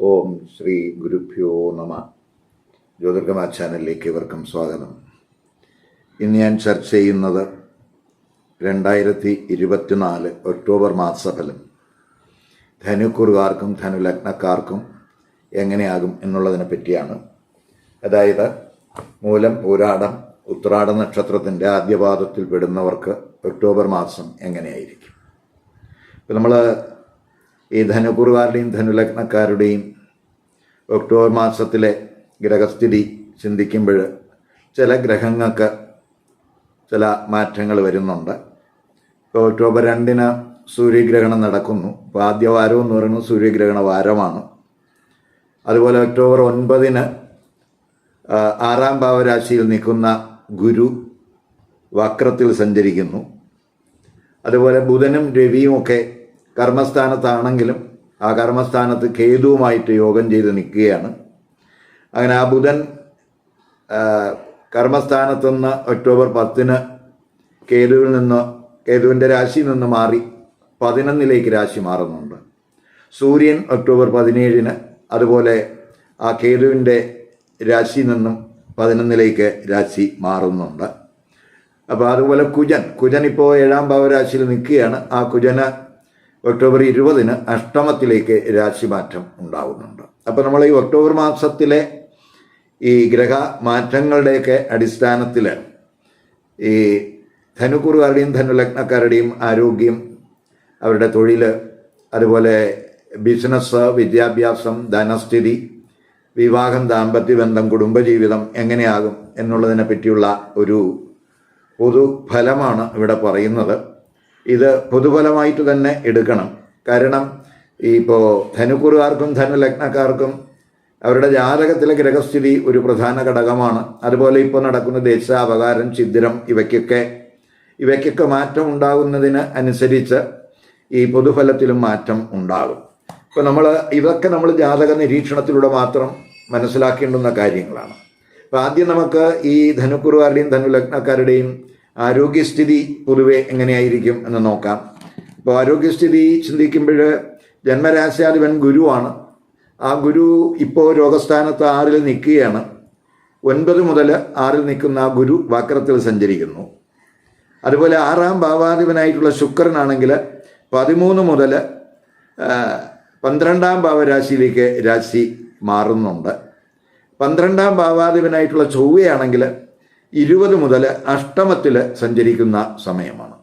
ഓം ശ്രീ ഗുരുഭ്യോ നമ. ജ്യോതിർഗമ ചാനലിലേക്ക് ഇവർക്കും സ്വാഗതം. ഇന്ന് ഞാൻ ചർച്ച ചെയ്യുന്നത് രണ്ടായിരത്തി ഇരുപത്തിനാല് ഒക്ടോബർ മാസഫലം ധനുക്കുറുകാർക്കും ധനുലഗ്നക്കാർക്കും എങ്ങനെയാകും എന്നുള്ളതിനെ പറ്റിയാണ്. അതായത് മൂലം പോരാടം ഉത്രാട നക്ഷത്രത്തിന്റെ ആദ്യപാദത്തിൽ പെടുന്നവർക്ക് ഒക്ടോബർ മാസം എങ്ങനെയായിരിക്കും? ഇപ്പം നമ്മൾ ഈ ധനുക്കുറുകാരുടെയും ധനുലഗ്നക്കാരുടെയും ഒക്ടോബർ മാസത്തിലെ ഗ്രഹസ്ഥിതി ചിന്തിക്കുമ്പോൾ ചില ഗ്രഹങ്ങൾക്ക് ചില മാറ്റങ്ങൾ വരുന്നുണ്ട്. ഇപ്പോൾ ഒക്ടോബർ രണ്ടിന് സൂര്യഗ്രഹണം നടക്കുന്നു. ഇപ്പോൾ ആദ്യ വാരം എന്ന് പറയുന്നത് സൂര്യഗ്രഹണ വാരമാണ്. അതുപോലെ ഒക്ടോബർ ഒൻപതിന് ആറാം ഭാവരാശിയിൽ നിൽക്കുന്ന ഗുരു വക്രത്തിൽ സഞ്ചരിക്കുന്നു. അതുപോലെ ബുധനും രവിയും ഒക്കെ കർമ്മസ്ഥാനത്താണെങ്കിലും ആ കർമ്മസ്ഥാനത്ത് കേതുവുമായിട്ട് യോഗം ചെയ്ത് നിൽക്കുകയാണ്. അങ്ങനെ ആ ബുധൻ കർമ്മസ്ഥാനത്ത് കർമ്മസ്ഥാനത്തുനിന്ന് ഒക്ടോബർ പത്തിന് കേതുവിൽ നിന്ന് കേതുവിന്റെ രാശിയിൽ നിന്ന് മാറി പതിനൊന്നിലേക്ക് രാശി മാറുന്നുണ്ട്. സൂര്യൻ ഒക്ടോബർ പതിനേഴിന് അതുപോലെ ആ കേതുവിന്റെ രാശിയിൽ നിന്നും പതിനൊന്നിലേക്ക് രാശി മാറുന്നുണ്ട്. അപ്പോൾ അതുപോലെ കുജൻ കുജൻ ഇപ്പോൾ ഏഴാം ഭാവരാശിയിൽ നിൽക്കുകയാണ്. ആ കുജന് ഒക്ടോബർ ഇരുപതിന് അഷ്ടമത്തിലേക്ക് രാശിമാറ്റം ഉണ്ടാകുന്നുണ്ട് അപ്പോൾ നമ്മൾ ഈ ഒക്ടോബർ മാസത്തിലെ ഈ ഗ്രഹ മാറ്റങ്ങളുടെയൊക്കെ അടിസ്ഥാനത്തിൽ ഈ ധനുക്കുറുകാരുടെയും ധനുലഗ്നക്കാരുടെയും ആരോഗ്യം അവരുടെ തൊഴിൽ അതുപോലെ ബിസിനസ് വിദ്യാഭ്യാസം ധനസ്ഥിതി വിവാഹം ദാമ്പത്യ ബന്ധം കുടുംബജീവിതം എങ്ങനെയാകും എന്നുള്ളതിനെ പറ്റിയുള്ള ഒരു പൊതു ഫലമാണ് ഇവിടെ പറയുന്നത്. ഇത് പൊതുഫലമായിട്ട് തന്നെ എടുക്കണം. കാരണം ഇപ്പോൾ ധനുക്കുറുകാർക്കും ധനുലഗ്നക്കാർക്കും അവരുടെ ജാതകത്തിലെ ഗ്രഹസ്ഥിതി ഒരു പ്രധാന ഘടകമാണ്. അതുപോലെ ഇപ്പോൾ നടക്കുന്ന ദേശാപകാരം ഛിദ്രം ഇവയ്ക്കൊക്കെ ഇവയ്ക്കൊക്കെ മാറ്റം ഉണ്ടാകുന്നതിന് അനുസരിച്ച് ഈ പൊതുഫലത്തിലും മാറ്റം ഉണ്ടാകും. ഇപ്പോൾ നമ്മൾ ഇതൊക്കെ നമ്മൾ ജാതക നിരീക്ഷണത്തിലൂടെ മാത്രം മനസ്സിലാക്കേണ്ടുന്ന കാര്യങ്ങളാണ്. അപ്പോൾ ആദ്യം നമുക്ക് ഈ ധനുക്കുറുകാരുടെയും ധനുലഗ്നക്കാരുടെയും ആരോഗ്യസ്ഥിതി പൊതുവെ എങ്ങനെയായിരിക്കും എന്ന് നോക്കാം. അപ്പോൾ ആരോഗ്യസ്ഥിതി ചിന്തിക്കുമ്പോൾ ജന്മരാശാധിപൻ ഗുരുവാണ്. ആ ഗുരു ഇപ്പോൾ രോഗസ്ഥാനത്ത് ആറിൽ നിൽക്കുകയാണ്. ഒൻപത് മുതൽ ആറിൽ നിൽക്കുന്ന ആ ഗുരു വക്രത്തിൽ സഞ്ചരിക്കുന്നു. അതുപോലെ ആറാം ഭാവാധിപനായിട്ടുള്ള ശുക്രനാണെങ്കിൽ പതിമൂന്ന് മുതൽ പന്ത്രണ്ടാം ഭാവരാശിയിലേക്ക് രാശി മാറുന്നുണ്ട്. പന്ത്രണ്ടാം ഭാവാധിപനായിട്ടുള്ള ചൊവ്വയാണെങ്കിൽ ഇരുപത് മുതൽ അഷ്ടമത്തിൽ സഞ്ചരിക്കുന്ന സമയമാണ്.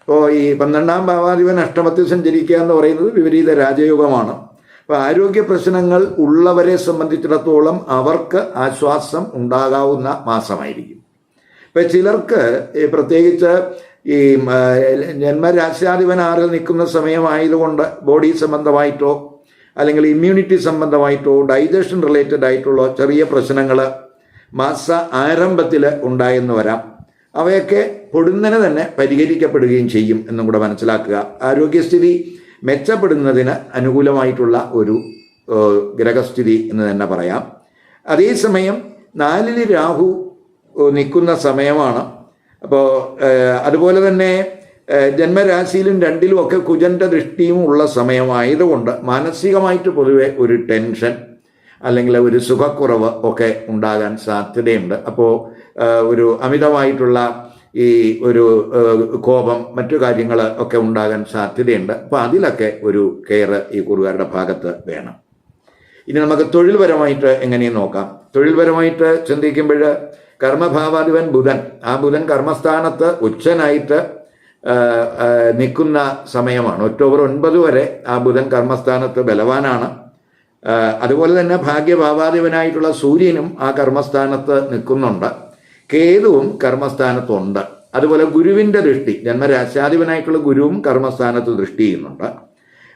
അപ്പോൾ ഈ പന്ത്രണ്ടാം ഭാവാധിപൻ അഷ്ടമത്തിൽ സഞ്ചരിക്കുക എന്ന് പറയുന്നത് വിപരീത രാജയോഗമാണ്. അപ്പോൾ ആരോഗ്യ പ്രശ്നങ്ങൾ ഉള്ളവരെ സംബന്ധിച്ചിടത്തോളം അവർക്ക് ആശ്വാസം ഉണ്ടാകാവുന്ന മാസമായിരിക്കും. ഇപ്പം ചിലർക്ക് പ്രത്യേകിച്ച് ഈ ജന്മരാശ്യാധിപൻ ആറിൽ നിൽക്കുന്ന സമയമായതുകൊണ്ട് ബോഡി സംബന്ധമായിട്ടോ അല്ലെങ്കിൽ ഇമ്മ്യൂണിറ്റി സംബന്ധമായിട്ടോ ഡൈജഷൻ റിലേറ്റഡ് ആയിട്ടുള്ള ചെറിയ പ്രശ്നങ്ങൾ മാസ ആരംഭത്തിൽ ഉണ്ടായെന്ന് വരാം അവയൊക്കെ പൊടുന്നനെ തന്നെ പരിഹരിക്കപ്പെടുകയും ചെയ്യും എന്നും കൂടെ മനസ്സിലാക്കുക. ആരോഗ്യസ്ഥിതി മെച്ചപ്പെടുന്നതിന് അനുകൂലമായിട്ടുള്ള ഒരു ഗ്രഹസ്ഥിതി എന്ന് തന്നെ പറയാം. അതേസമയം നാലിൽ രാഹു നിൽക്കുന്ന സമയമാണ്. അപ്പോൾ അതുപോലെ തന്നെ ജന്മരാശിയിലും രണ്ടിലും ഒക്കെ കുജന്റെ ദൃഷ്ടിയും ഉള്ള സമയമായതുകൊണ്ട് മാനസികമായിട്ട് പൊതുവെ ഒരു ടെൻഷൻ അല്ലെങ്കിൽ ഒരു സുഖക്കുറവ് ഒക്കെ ഉണ്ടാകാൻ സാധ്യതയുണ്ട്. അപ്പോൾ ഒരു അമിതമായിട്ടുള്ള ഈ ഒരു കോപം മറ്റു കാര്യങ്ങൾ ഒക്കെ ഉണ്ടാകാൻ സാധ്യതയുണ്ട്. അപ്പോൾ അതിലൊക്കെ ഒരു കെയർ ഈ കുറുകാരുടെ ഭാഗത്ത് വേണം. ഇനി നമുക്ക് തൊഴിൽപരമായിട്ട് എങ്ങനെയും നോക്കാം? തൊഴിൽപരമായിട്ട് ചിന്തിക്കുമ്പോൾ കർമ്മഭാവാധിപൻ ബുധൻ. ആ ബുധൻ കർമ്മസ്ഥാനത്ത് ഉച്ചനായിട്ട് നിൽക്കുന്ന സമയമാണ്. ഒക്ടോബർ ഒൻപത് വരെ ആ ബുധൻ കർമ്മസ്ഥാനത്ത് ബലവാനാണ്. അതുപോലെ തന്നെ ഭാഗ്യഭാവാധിപനായിട്ടുള്ള സൂര്യനും ആ കർമ്മസ്ഥാനത്ത് നിൽക്കുന്നുണ്ട്. കേതുവും കർമ്മസ്ഥാനത്തുണ്ട്. അതുപോലെ ഗുരുവിന്റെ ദൃഷ്ടി ജന്മരാശാധിപനായിട്ടുള്ള ഗുരുവും കർമ്മസ്ഥാനത്ത് ദൃഷ്ടി ചെയ്യുന്നുണ്ട്.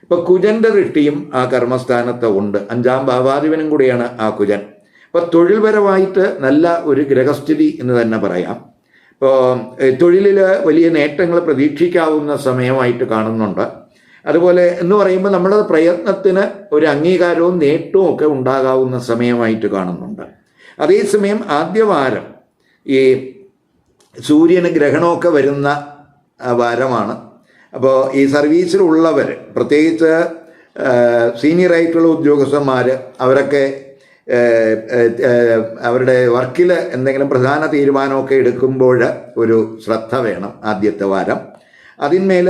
ഇപ്പൊ കുജന്റെ ദൃഷ്ടിയും ആ കർമ്മസ്ഥാനത്ത് ഉണ്ട്. അഞ്ചാം ഭാവാധിപനും കൂടിയാണ് ആ കുജൻ. അപ്പൊ തൊഴിൽപരമായിട്ട് നല്ല ഒരു ഗ്രഹസ്ഥിതി എന്ന് തന്നെ പറയാം. ഇപ്പോൾ തൊഴിലിൽ വലിയ നേട്ടങ്ങൾ പ്രതീക്ഷിക്കാവുന്ന സമയമായിട്ട് കാണുന്നുണ്ട്. അതുപോലെ എന്ന് പറയുമ്പോൾ നമ്മുടെ പ്രയത്നത്തിന് ഒരു അംഗീകാരവും നേട്ടവും ഒക്കെ ഉണ്ടാകാവുന്ന സമയമായിട്ട് കാണുന്നുണ്ട്. അതേസമയം ആദ്യവാരം ഈ സൂര്യന് ഗ്രഹണമൊക്കെ വരുന്ന വാരമാണ്. അപ്പോൾ ഈ സർവീസിലുള്ളവർ പ്രത്യേകിച്ച് സീനിയർ ആയിട്ടുള്ള ഉദ്യോഗസ്ഥന്മാർ അവരൊക്കെ അവരുടെ വർക്കിൽ എന്തെങ്കിലും പ്രധാന തീരുമാനമൊക്കെ എടുക്കുമ്പോൾ ഒരു ശ്രദ്ധ വേണം ആദ്യത്തെ വാരം. അതിന്മേൽ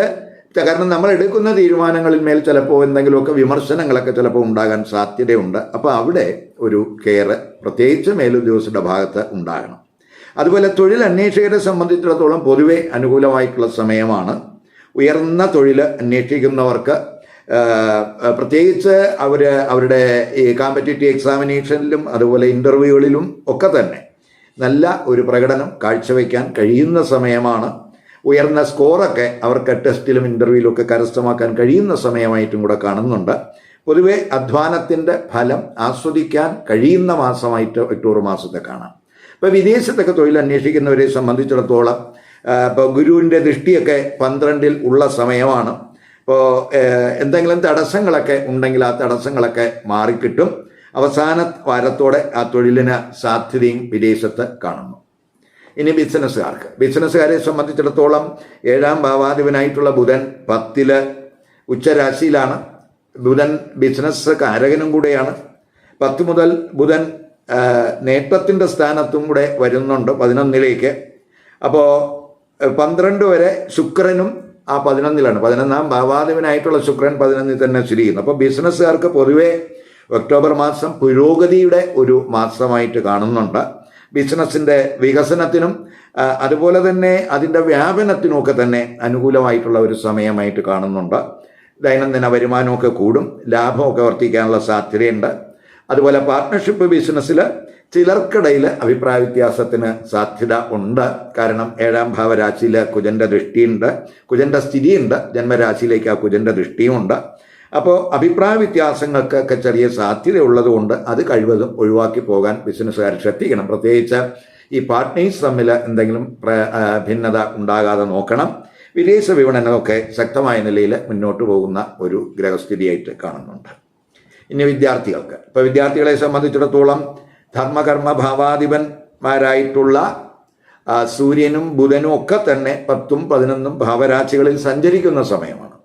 കാരണം നമ്മൾ എടുക്കുന്ന തീരുമാനങ്ങളിൽ മേൽ ചിലപ്പോൾ എന്തെങ്കിലുമൊക്കെ വിമർശനങ്ങളൊക്കെ ചിലപ്പോൾ ഉണ്ടാകാൻ സാധ്യതയുണ്ട്. അപ്പോൾ അവിടെ ഒരു കെയർ പ്രത്യേകിച്ച് മേലുദ്യോഗസ്ഥരുടെ ഭാഗത്ത് ഉണ്ടാകണം. അതുപോലെ തൊഴിൽ അന്വേഷകരെ സംബന്ധിച്ചിടത്തോളം പൊതുവെ അനുകൂലമായിട്ടുള്ള സമയമാണ്. ഉയർന്ന തൊഴിൽ അന്വേഷിക്കുന്നവർക്ക് പ്രത്യേകിച്ച് അവർ അവരുടെ ഈ കോമ്പറ്റേറ്റീവ് എക്സാമിനേഷനിലും അതുപോലെ ഇന്റർവ്യൂകളിലും ഒക്കെ തന്നെ നല്ല ഒരു പ്രകടനം കാഴ്ചവെക്കാൻ കഴിയുന്ന സമയമാണ്. ഉയർന്ന സ്കോറൊക്കെ അവർക്ക് ടെസ്റ്റിലും ഇന്റർവ്യൂവിലും ഒക്കെ കരസ്ഥമാക്കാൻ കഴിയുന്ന സമയമായിട്ടും കൂടെ കാണുന്നുണ്ട്. പൊതുവെ അധ്വാനത്തിന്റെ ഫലം ആസ്വദിക്കാൻ കഴിയുന്ന മാസമായിട്ട് ഒക്ടോബർ മാസത്തെ കാണാം. ഇപ്പോൾ വിദേശത്തൊക്കെ തൊഴിൽ അന്വേഷിക്കുന്നവരെ സംബന്ധിച്ചിടത്തോളം ഇപ്പോൾ ഗുരുവിന്റെ ദൃഷ്ടിയൊക്കെ പന്ത്രണ്ടിൽ ഉള്ള സമയമാണ്. ഇപ്പോൾ എന്തെങ്കിലും തടസ്സങ്ങളൊക്കെ ഉണ്ടെങ്കിൽ ആ തടസ്സങ്ങളൊക്കെ മാറിക്കിട്ടും. അവസാന വാരത്തോടെ ആ തൊഴിലിന് സാധ്യതയും വിദേശത്ത് കാണുന്നു. ഇനി ബിസിനസ്സുകാർക്ക്. ബിസിനസ്സുകാരെ സംബന്ധിച്ചിടത്തോളം ഏഴാം ഭാവാധിപനായിട്ടുള്ള ബുധൻ പത്തിൽ ഉച്ചരാശിയിലാണ്. ബുധൻ ബിസിനസ് കാരകനും കൂടെയാണ്. പത്ത് മുതൽ ബുധൻ നേട്ടത്തിന്റെ സ്ഥാനത്തും കൂടെ വരുന്നുണ്ട് പതിനൊന്നിലേക്ക്. അപ്പോൾ പന്ത്രണ്ട് വരെ ശുക്രനും ആ പതിനൊന്നിലാണ്. പതിനൊന്നാം ഭാവാധിപനായിട്ടുള്ള ശുക്രൻ പതിനൊന്നിൽ തന്നെ സ്ഥിതി ചെയ്യുന്നു. അപ്പോൾ ബിസിനസ്സുകാർക്ക് പൊതുവേ ഒക്ടോബർ മാസം പുരോഗതിയുടെ ഒരു മാസമായിട്ട് കാണുന്നുണ്ട്. ബിസിനസ്സിന്റെ വികസനത്തിനും അതുപോലെ തന്നെ അതിന്റെ വ്യാപനത്തിനുമൊക്കെ തന്നെ അനുകൂലമായിട്ടുള്ള ഒരു സമയമായിട്ട് കാണുന്നുണ്ട്. ദൈനംദിന വരുമാനമൊക്കെ കൂടും ലാഭമൊക്കെ വർദ്ധിക്കാനുള്ള സാധ്യതയുണ്ട്. അതുപോലെ പാർട്ട്ണർഷിപ്പ് ബിസിനസ്സിൽ ചിലർക്കിടയിൽ അഭിപ്രായ വ്യത്യാസത്തിന് സാധ്യത ഉണ്ട്. കാരണം ഏഴാം ഭാവരാശിയിൽ കുജന്റെ ദൃഷ്ടിയുണ്ട് കുജന്റെ സ്ഥിതിയുണ്ട് ജന്മരാശിയിലേക്ക് ആ കുജന്റെ ദൃഷ്ടിയുമുണ്ട്. അപ്പോൾ അഭിപ്രായ വ്യത്യാസങ്ങൾക്കൊക്കെ ചെറിയ സാധ്യതയുള്ളത് ഉള്ളതുകൊണ്ട് അത് കഴിവതും ഒഴിവാക്കി പോകാൻ ബിസിനസ്സുകാർ ശ്രദ്ധിക്കണം. പ്രത്യേകിച്ച് ഈ പാർട്ട്നേഴ്സ് തമ്മിൽ എന്തെങ്കിലും ഭിന്നത ഉണ്ടാകാതെ നോക്കണം. വിദേശ വിപണനമൊക്കെ ശക്തമായ നിലയിൽ മുന്നോട്ട് പോകുന്ന ഒരു ഗ്രഹസ്ഥിതിയായിട്ട് കാണുന്നുണ്ട്. ഇനി വിദ്യാർത്ഥികൾക്ക്. ഇപ്പോൾ വിദ്യാർത്ഥികളെ സംബന്ധിച്ചിടത്തോളം ധർമ്മകർമ്മ ഭാവാധിപന്മാരായിട്ടുള്ള ആ, സൂര്യനും ബുധനും ഒക്കെ തന്നെ പത്തും പതിനൊന്നും ഭാവരാശികളിൽ സഞ്ചരിക്കുന്ന സമയമാണ്.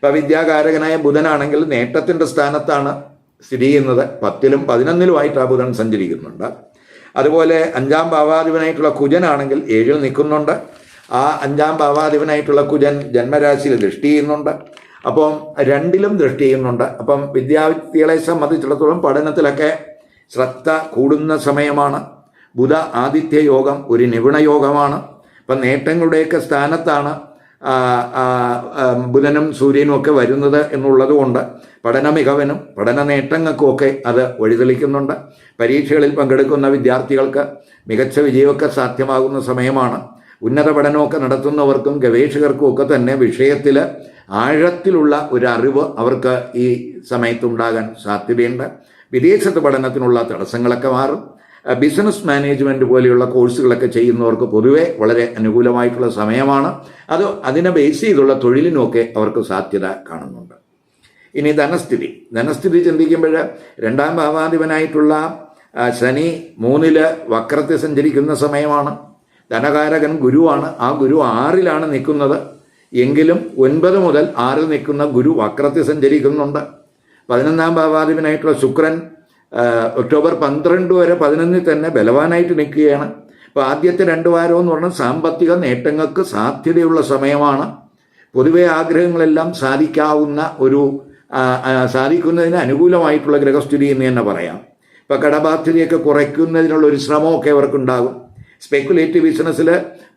ഇപ്പോൾ വിദ്യാകാരകനായ ബുധനാണെങ്കിൽ നേട്ടത്തിന്റെ സ്ഥാനത്താണ് സ്ഥിതി ചെയ്യുന്നത്. പത്തിലും പതിനൊന്നിലുമായിട്ട് ആ ബുധൻ സഞ്ചരിക്കുന്നുണ്ട്. അതുപോലെ അഞ്ചാം ഭാവാധിപനായിട്ടുള്ള കുജനാണെങ്കിൽ ഏഴിൽ നിൽക്കുന്നുണ്ട്. ആ അഞ്ചാം ഭാവാധിപനായിട്ടുള്ള കുജൻ ജന്മരാശിയിൽ ദൃഷ്ടി ചെയ്യുന്നുണ്ട്. അപ്പം രണ്ടിലും ദൃഷ്ടി ചെയ്യുന്നുണ്ട്. അപ്പം വിദ്യാർത്ഥികളെ സംബന്ധിച്ചിടത്തോളം പഠനത്തിലൊക്കെ ശ്രദ്ധ കൂടുന്ന സമയമാണ്. ബുധ ആദിത്യ യോഗം ഒരു നിപുണ യോഗമാണ്. അപ്പം നേട്ടങ്ങളുടെയൊക്കെ സ്ഥാനത്താണ് ബുധനും സൂര്യനും ഒക്കെ വരുന്നത് എന്നുള്ളത് കൊണ്ട് പഠന മികവനും പഠന നേട്ടങ്ങൾക്കുമൊക്കെ അത് വഴിതെളിക്കുന്നുണ്ട്. പരീക്ഷകളിൽ പങ്കെടുക്കുന്ന വിദ്യാർത്ഥികൾക്ക് മികച്ച വിജയമൊക്കെ സാധ്യമാകുന്ന സമയമാണ്. ഉന്നത പഠനമൊക്കെ നടത്തുന്നവർക്കും ഗവേഷകർക്കും ഒക്കെ തന്നെ വിഷയത്തിൽ ആഴത്തിലുള്ള ഒരു അറിവ് അവർക്ക് ഈ സമയത്തുണ്ടാകാൻ സാധ്യതയുണ്ട്. വിദേശത്ത് പഠനത്തിനുള്ള തടസ്സങ്ങളൊക്കെ മാറും. ബിസിനസ് മാനേജ്മെന്റ് പോലെയുള്ള കോഴ്സുകളൊക്കെ ചെയ്യുന്നവർക്ക് പൊതുവെ വളരെ അനുകൂലമായിട്ടുള്ള സമയമാണ്. അത് അതിനെ ബേസ് ചെയ്തുള്ള തൊഴിലിനുമൊക്കെ അവർക്ക് സാധ്യത കാണുന്നുണ്ട്. ഇനി ധനസ്ഥിതി. ധനസ്ഥിതി ചിന്തിക്കുമ്പോൾ രണ്ടാം ഭാവാധിപനായിട്ടുള്ള ശനി മൂന്നിൽ വക്രത്തെ സഞ്ചരിക്കുന്ന സമയമാണ്. ധനകാരകൻ ഗുരുവാണ്. ആ ഗുരു ആറിലാണ് നിൽക്കുന്നത്. എങ്കിലും ഒൻപത് മുതൽ ആറിൽ നിൽക്കുന്ന ഗുരു വക്രത്തിൽ സഞ്ചരിക്കുന്നുണ്ട്. പതിനൊന്നാം ഭാവാധിപനായിട്ടുള്ള ശുക്രൻ ഒക്ടോബർ പന്ത്രണ്ട് വരെ പതിനൊന്നിൽ തന്നെ ബലവാനായിട്ട് നിൽക്കുകയാണ്. അപ്പോൾ ആദ്യത്തെ രണ്ട് വാരം എന്ന് പറഞ്ഞാൽ സാമ്പത്തിക നേട്ടങ്ങൾക്ക് സാധ്യതയുള്ള സമയമാണ്. പൊതുവെ ആഗ്രഹങ്ങളെല്ലാം സാധിക്കാവുന്ന ഒരു സാധിക്കുന്നതിന് അനുകൂലമായിട്ടുള്ള ഗ്രഹസ്ഥിതി എന്ന് തന്നെ പറയാം. ഇപ്പം കടബാധ്യതയൊക്കെ കുറയ്ക്കുന്നതിനുള്ള ഒരു ശ്രമമൊക്കെ അവർക്കുണ്ടാകും. സ്പെക്കുലേറ്റീവ് ബിസിനസ്സിൽ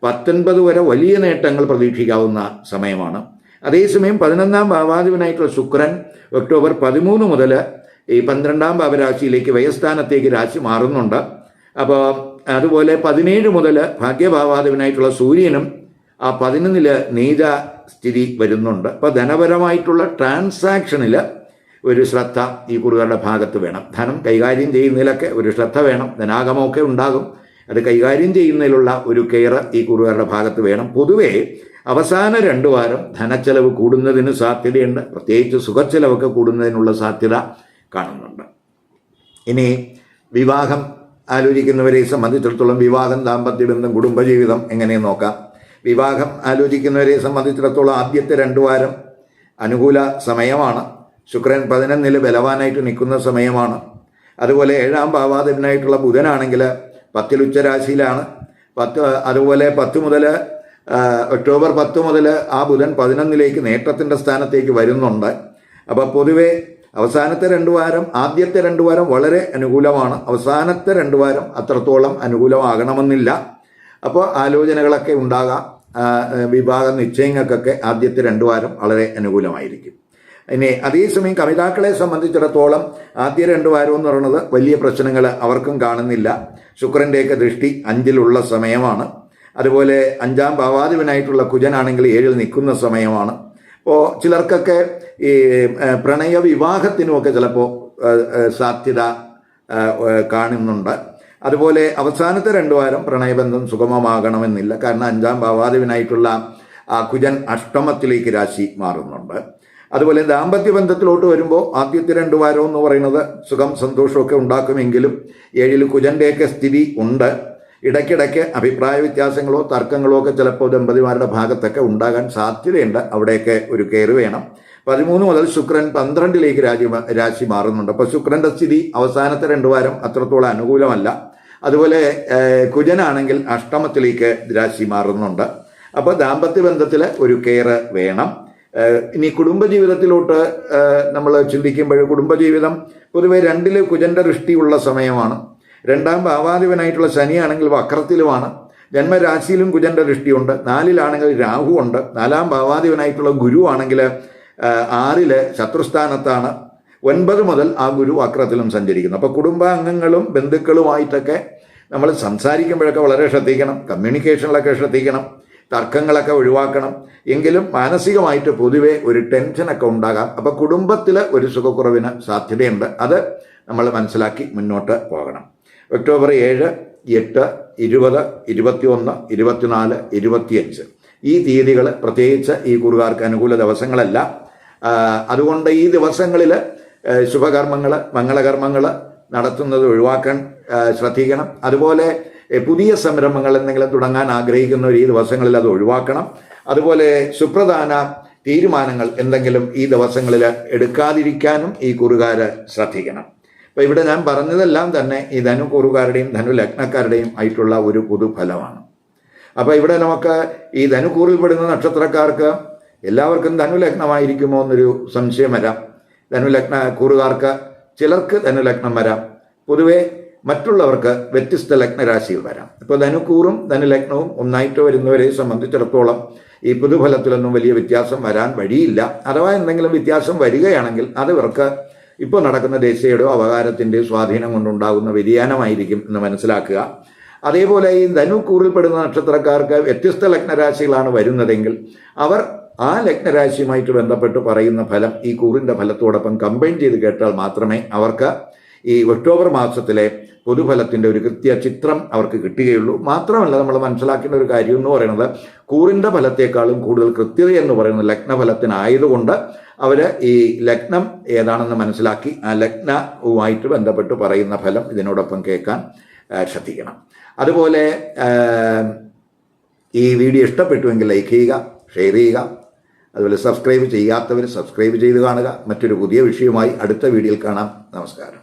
പത്തൊൻപത് വരെ വലിയ നേട്ടങ്ങൾ പ്രതീക്ഷിക്കാവുന്ന സമയമാണ്. അതേസമയം പതിനൊന്നാം ഭാവാധിപനായിട്ടുള്ള ശുക്രൻ ഒക്ടോബർ പതിമൂന്ന് മുതൽ ഈ പന്ത്രണ്ടാം ഭാവരാശിയിലേക്ക് വ്യയസ്ഥാനത്തേക്ക് രാശി മാറുന്നുണ്ട്. അപ്പോൾ അതുപോലെ പതിനേഴ് മുതൽ ഭാഗ്യഭാവാധിപനായിട്ടുള്ള സൂര്യനും ആ പതിനൊന്നിൽ നീച സ്ഥിതി വരുന്നുണ്ട്. അപ്പോൾ ധനപരമായിട്ടുള്ള ട്രാൻസാക്ഷനിൽ ഒരു ശ്രദ്ധ ഈ കുറുകാരുടെ ഭാഗത്ത് വേണം. ധനം കൈകാര്യം ചെയ്യുന്നതിലൊക്കെ ഒരു ശ്രദ്ധ വേണം. ധനാഗമമൊക്കെ ഉണ്ടാകും. അത് കൈകാര്യം ചെയ്യുന്നതിലുള്ള ഒരു കെയർ ഈ കുറുകാരുടെ ഭാഗത്ത് വേണം. പൊതുവേ അവസാന രണ്ട് വാരം ധനച്ചെലവ് കൂടുന്നതിന് സാധ്യതയുണ്ട്. പ്രത്യേകിച്ച് സുഖച്ചെലവൊക്കെ കൂടുന്നതിനുള്ള സാധ്യത കാണുന്നുണ്ട്. ഇനി വിവാഹം ആലോചിക്കുന്നവരെ സംബന്ധിച്ചിടത്തോളം വിവാഹം ദാമ്പത്യ ബന്ധം കുടുംബജീവിതം എങ്ങനെ നോക്കാം? വിവാഹം ആലോചിക്കുന്നവരെ സംബന്ധിച്ചിടത്തോളം ആദ്യത്തെ രണ്ട് വാരം അനുകൂല സമയമാണ്. ശുക്രൻ പതിനൊന്നിൽ ബലവാനായിട്ട് നിൽക്കുന്ന സമയമാണ്. അതുപോലെ ഏഴാം ഭാവാധിപനായിട്ടുള്ള ബുധനാണെങ്കിൽ പത്തിൽ ഉച്ചരാശിയിലാണ്. പത്ത് അതുപോലെ പത്ത് മുതൽ ഒക്ടോബർ പത്ത് മുതൽ ആ ബുധൻ പതിനൊന്നിലേക്ക് നേട്ടത്തിന്റെ സ്ഥാനത്തേക്ക് വരുന്നുണ്ട്. അപ്പോൾ പൊതുവെ അവസാനത്തെ രണ്ട് വാരം ആദ്യത്തെ രണ്ട് വാരം വളരെ അനുകൂലമാണ്. അവസാനത്തെ രണ്ട് വാരം അത്രത്തോളം അനുകൂലമാകണമെന്നില്ല. അപ്പോൾ ആലോചനകളൊക്കെ ഉണ്ടാകാം. വിഭാഗ നിശ്ചയങ്ങൾക്കൊക്കെ ആദ്യത്തെ രണ്ട് വാരം വളരെ അനുകൂലമായിരിക്കും. ഇനി അതേസമയം കവിതാക്കളെ സംബന്ധിച്ചിടത്തോളം ആദ്യ രണ്ട് വാരം എന്ന് പറയുന്നത് വലിയ പ്രശ്നങ്ങൾ അവർക്കും കാണുന്നില്ല. ശുക്രന്റെയൊക്കെ ദൃഷ്ടി അഞ്ചിലുള്ള സമയമാണ്. അതുപോലെ അഞ്ചാം ഭാവാധിപനായിട്ടുള്ള കുജനാണെങ്കിൽ ഏഴിൽ നിൽക്കുന്ന സമയമാണ്. അപ്പോൾ ചിലർക്കൊക്കെ ഈ പ്രണയ വിവാഹത്തിനുമൊക്കെ ചിലപ്പോൾ സാധ്യത കാണുന്നുണ്ട്. അതുപോലെ അവസാനത്തെ രണ്ടു വാരം പ്രണയബന്ധം സുഗമമാകണമെന്നില്ല. കാരണം അഞ്ചാം ഭാവാദിവിനായിട്ടുള്ള കുജൻ അഷ്ടമത്തിലേക്ക് രാശി മാറുന്നുണ്ട്. അതുപോലെ ദാമ്പത്യ ബന്ധത്തിലോട്ട് വരുമ്പോൾ ആദ്യത്തെ രണ്ട് വാരം എന്ന് പറയുന്നത് സുഖം സന്തോഷമൊക്കെ ഉണ്ടാക്കുമെങ്കിലും ഏഴിൽ കുജന്റെയൊക്കെ സ്ഥിതി ഉണ്ട്. ഇടയ്ക്കിടയ്ക്ക് അഭിപ്രായ വ്യത്യാസങ്ങളോ തർക്കങ്ങളോ ഒക്കെ ചിലപ്പോൾ ദമ്പതിമാരുടെ ഭാഗത്തൊക്കെ ഉണ്ടാകാൻ സാധ്യതയുണ്ട്. അവിടെയൊക്കെ ഒരു കെയർ വേണം. പതിമൂന്ന് മുതൽ ശുക്രൻ പന്ത്രണ്ടിലേക്ക് രാജി രാശി മാറുന്നുണ്ട്. അപ്പോൾ ശുക്രന്റെ സ്ഥിതി അവസാനത്തെ രണ്ട് വാരം അത്രത്തോളം അനുകൂലമല്ല. അതുപോലെ കുജനാണെങ്കിൽ അഷ്ടമത്തിലേക്ക് രാശി മാറുന്നുണ്ട്. അപ്പോൾ ദാമ്പത്യ ബന്ധത്തിൽ ഒരു കെയർ വേണം. ഇനി കുടുംബജീവിതത്തിലോട്ട് നമ്മൾ ചിന്തിക്കുമ്പോൾ കുടുംബജീവിതം പൊതുവെ രണ്ടിൽ കുജന്റെ ദൃഷ്ടിയുള്ള സമയമാണ്. രണ്ടാം ഭാവാധിപനായിട്ടുള്ള ശനിയാണെങ്കിൽ വക്രത്തിലുമാണ്. ജന്മരാശിയിലും കുജന്റെ ദൃഷ്ടിയുണ്ട്. നാലിലാണെങ്കിൽ രാഹു ഉണ്ട് നാലാം ഭാവാധിപനായിട്ടുള്ള ഗുരു ആണെങ്കിൽ ആറിൽ ശത്രുസ്ഥാനത്താണ്. ഒൻപത് മുതൽ ആ ഗുരു വക്രത്തിലും സഞ്ചരിക്കുന്നു. അപ്പോൾ കുടുംബാംഗങ്ങളും ബന്ധുക്കളുമായിട്ടൊക്കെ നമ്മൾ സംസാരിക്കുമ്പോഴൊക്കെ വളരെ ശ്രദ്ധിക്കണം. കമ്മ്യൂണിക്കേഷനിലൊക്കെ ശ്രദ്ധിക്കണം. തർക്കങ്ങളൊക്കെ ഒഴിവാക്കണം. എങ്കിലും മാനസികമായിട്ട് പൊതുവെ ഒരു ടെൻഷനൊക്കെ ഉണ്ടാകാം. അപ്പോൾ കുടുംബത്തിൽ ഒരു സുഖക്കുറവിന് സാധ്യതയുണ്ട്. അത് നമ്മൾ മനസ്സിലാക്കി മുന്നോട്ട് പോകണം. ഒക്ടോബർ ഏഴ് എട്ട് ഇരുപത് ഇരുപത്തിയൊന്ന് ഇരുപത്തിനാല് ഇരുപത്തിയഞ്ച്. ഈ തീയതികൾ പ്രത്യേകിച്ച് ഈ കുറുകാർക്ക് അനുകൂല ദിവസങ്ങളല്ല. അതുകൊണ്ട് ഈ ദിവസങ്ങളിൽ ശുഭകർമ്മങ്ങൾ മംഗളകർമ്മങ്ങൾ നടത്തുന്നത് ഒഴിവാക്കാൻ ശ്രദ്ധിക്കണം. അതുപോലെ പുതിയ സംരംഭങ്ങൾ എന്തെങ്കിലും തുടങ്ങാൻ ആഗ്രഹിക്കുന്നവർ ഈ ദിവസങ്ങളിൽ അത് ഒഴിവാക്കണം. അതുപോലെ സുപ്രധാന തീരുമാനങ്ങൾ എന്തെങ്കിലും ഈ ദിവസങ്ങളിൽ എടുക്കാതിരിക്കാനും ഈ കുറുകാർ ശ്രദ്ധിക്കണം. അപ്പോൾ ഇവിടെ ഞാൻ പറഞ്ഞതെല്ലാം തന്നെ ഈ ധനു കുറുകാരുടെയും ധനു ലഗ്നക്കാരുടെയും ആയിട്ടുള്ള ഒരു പൊതുഫലമാണ്. അപ്പോൾ ഇവിടെ നമുക്ക് ഈ ധനുക്കൂറിൽ പെടുന്ന നക്ഷത്രക്കാർക്ക് എല്ലാവർക്കും ധനുലഗ്നമായിരിക്കുമോ എന്നൊരു സംശയം വരാം. ധനുലഗ്ന കൂറുകാർക്ക് ചിലർക്ക് ധനുലഗ്നം വരാം. പൊതുവെ മറ്റുള്ളവർക്ക് വ്യത്യസ്ത ലഗ്നരാശിയിൽ വരാം. ഇപ്പോൾ ധനുക്കൂറും ധനുലഗ്നവും ഒന്നായിട്ട് വരുന്നവരെ സംബന്ധിച്ചിടത്തോളം ഈ പുതുഫലത്തിലൊന്നും വലിയ വ്യത്യാസം വരാൻ വഴിയില്ല. അഥവാ എന്തെങ്കിലും വ്യത്യാസം വരികയാണെങ്കിൽ അത് ഇവർക്ക് ഇപ്പോൾ നടക്കുന്ന ദേശീയയുടെ അവകാരത്തിന്റെ സ്വാധീനം കൊണ്ടുണ്ടാകുന്ന വ്യതിയാനമായിരിക്കും എന്ന് മനസ്സിലാക്കുക. അതേപോലെ ഈ ധനുക്കൂറിൽപ്പെടുന്ന നക്ഷത്രക്കാർക്ക് വ്യത്യസ്ത ലഗ്നരാശികളാണ് വരുന്നതെങ്കിൽ അവർ ആ ലഗ്നരാശിയുമായിട്ട് ബന്ധപ്പെട്ട് പറയുന്ന ഫലം ഈ കൂറിന്റെ ഫലത്തോടൊപ്പം കമ്പൈൻ ചെയ്ത് കേട്ടാൽ മാത്രമേ അവർക്ക് ഈ ഒക്ടോബർ മാസത്തിലെ പൊതുഫലത്തിന്റെ ഒരു കൃത്യ ചിത്രം അവർക്ക് കിട്ടുകയുള്ളൂ. മാത്രമല്ല നമ്മൾ മനസ്സിലാക്കേണ്ട ഒരു കാര്യം എന്ന് പറയുന്നത് കൂറിന്റെ ഫലത്തെക്കാളും കൂടുതൽ കൃത്യത എന്ന് പറയുന്നത് ലഗ്നഫലത്തിനായതുകൊണ്ട് അവർ ഈ ലഗ്നം ഏതാണെന്ന് മനസ്സിലാക്കി ആ ലഗ്നവുമായിട്ട് ബന്ധപ്പെട്ട് പറയുന്ന ഫലം ഇതിനോടൊപ്പം കേൾക്കാൻ ശ്രദ്ധിക്കണം. അതുപോലെ ഈ വീഡിയോ ഇഷ്ടപ്പെട്ടുവെങ്കിൽ ലൈക്ക് ചെയ്യുക ഷെയർ ചെയ്യുക അതുപോലെ സബ്സ്ക്രൈബ് ചെയ്യാത്തവർ സബ്സ്ക്രൈബ് ചെയ്ത് കാണുക. മറ്റൊരു പുതിയ വിഷയവുമായി അടുത്ത വീഡിയോയിൽ കാണാം. നമസ്കാരം.